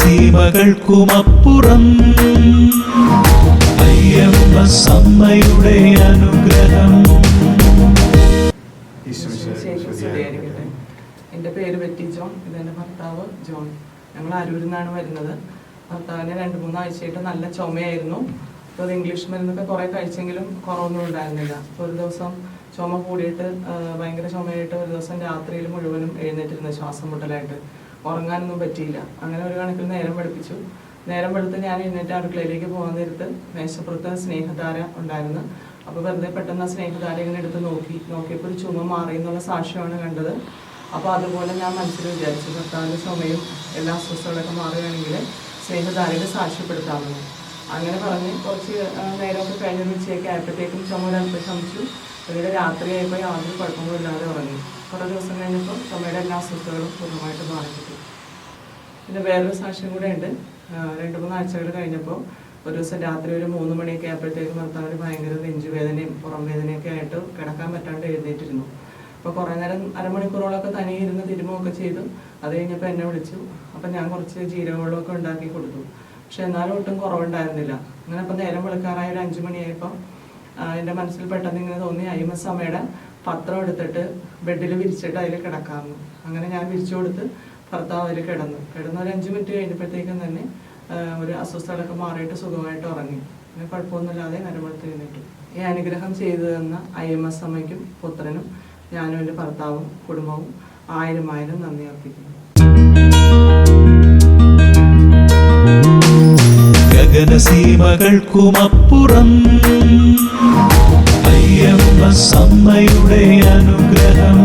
സീമകൾക്കുമപ്പുറം. അയ്യമ്മ സമ്മയുടെ അനുഗ്രഹം. എന്റെ പേര് ബെറ്റി ജോൺ. ഇതെന്റെ ഭർത്താവ് ജോൺ. ഞങ്ങൾ അരൂരിൽ നിന്നാണ് വരുന്നത്. ഭർത്താവിന് രണ്ട് മൂന്നാഴ്ചയായിട്ട് നല്ല ചുമയായിരുന്നു. അപ്പോൾ അത് ഇംഗ്ലീഷ് മരുന്നൊക്കെ കുറേ കഴിച്ചെങ്കിലും കുറവൊന്നും ഉണ്ടായിരുന്നില്ല. അപ്പോൾ ഒരു ദിവസം ചുമ കൂടിയിട്ട് ഭയങ്കര ചുമയായിട്ട് ഒരു ദിവസം രാത്രിയിൽ മുഴുവനും എഴുന്നേറ്റിരുന്നു ശ്വാസം മുട്ടലായിട്ട്. ഉറങ്ങാനൊന്നും പറ്റിയില്ല. അങ്ങനെ ഒരു കണക്കിൽ നേരം പഠിപ്പിച്ചു നേരം വെളുത്ത് ഞാൻ എഴുന്നേറ്റ് അടുക്കളയിലേക്ക് പോകാൻ നേരത്ത് മേശപ്പുറത്ത് സ്നേഹധാര ഉണ്ടായിരുന്നു. അപ്പോൾ വെറുതെ പെട്ടെന്ന് ആ സ്നേഹധാര ഇങ്ങനെ എടുത്ത് നോക്കി. നോക്കിയപ്പോൾ ഒരു ചുമ മാറി എന്നുള്ള സാക്ഷ്യമാണ് കണ്ടത്. അപ്പോൾ അതുപോലെ ഞാൻ മനസ്സിൽ വിചാരിച്ചു ഭർത്താവിന്റെ ചുമയും എല്ലാ അസ്വസ്ഥതകളൊക്കെ മാറുകയാണെങ്കിൽ സ്നേഹധാരയെ സാക്ഷ്യപ്പെടുത്താമെന്ന്. അങ്ങനെ പറഞ്ഞ് കുറച്ച് നേരമൊക്കെ കഴിഞ്ഞ ഉച്ചയൊക്കെ ആയപ്പോഴത്തേക്കും ചുമ ഒരല്പം ശമിച്ചു പിന്നീട് രാത്രിയായപ്പോൾ യാതൊരു കുഴപ്പങ്ങളില്ലാതെ ഉറങ്ങി. കുറേ ദിവസം കഴിഞ്ഞപ്പോൾ ചുമയുടെ എല്ലാ അസ്വസ്ഥതകളും പൂർണമായിട്ട് മാറിക്കിട്ടി പിന്നെ വേറൊരു സാക്ഷ്യം കൂടെ ഉണ്ട്. രണ്ട് മൂന്ന് ആഴ്ചകൾ കഴിഞ്ഞപ്പോൾ ഒരു ദിവസം രാത്രി ഒരു മൂന്ന് മണിയൊക്കെ ആയപ്പോഴത്തേക്കും ഭർത്താവിന് ഭയങ്കര നെഞ്ചുവേദനയും പുറം വേദനയൊക്കെ ആയിട്ട് കിടക്കാൻ പറ്റാണ്ട് എഴുന്നേറ്റിരുന്നു. അപ്പോൾ കുറേ നേരം അരമണിക്കൂറോളൊക്കെ തനിയെ ഇരുന്ന് തിരുമുകയൊക്കെ ചെയ്തു. അത് കഴിഞ്ഞപ്പോൾ എന്നെ വിളിച്ചു. അപ്പം ഞാൻ കുറച്ച് ജീരകവെള്ളമൊക്കെ ഉണ്ടാക്കി കൊടുത്തു. പക്ഷെ എന്നാലും ഒട്ടും കുറവുണ്ടായിരുന്നില്ല. അങ്ങനെ അപ്പം നേരം വെളുക്കാറായ ഒരു അഞ്ചു മണിയായപ്പോൾ എന്റെ മനസ്സിൽ പെട്ടെന്ന് ഇങ്ങനെ തോന്നി അയ്മസ് അമ്മയുടെ പത്രം എടുത്തിട്ട് ബെഡിൽ വിരിച്ചിട്ട് അതിൽ കിടക്കാമെന്ന്. അങ്ങനെ ഞാൻ വിരിച്ചു കൊടുത്ത് ഭർത്താവ് അവർ കിടന്നു. കിടന്ന് ഒരു അഞ്ച് മിനിറ്റ് കഴിഞ്ഞപ്പോഴത്തേക്കും തന്നെ ഒരു അസ്വസ്ഥതകളൊക്കെ മാറിയിട്ട് സുഖമായിട്ട് ഉറങ്ങി. പിന്നെ കുഴപ്പമൊന്നുമില്ലാതെ നരമ്പളത്ത് എഴുന്നേറ്റു. ഈ അനുഗ്രഹം ചെയ്തു തന്ന ഐ എം എസ് അമ്മയ്ക്കും പുത്രനും ഞാനും എന്റെ ഭർത്താവും കുടുംബവും ആയിരം ആയിരം നന്ദി അർപ്പിക്കുന്നു. ഗഗനസീമകൾക്കുമപ്പുറം അയ്യമ്മ സമ്മയുടെ അനുഗ്രഹം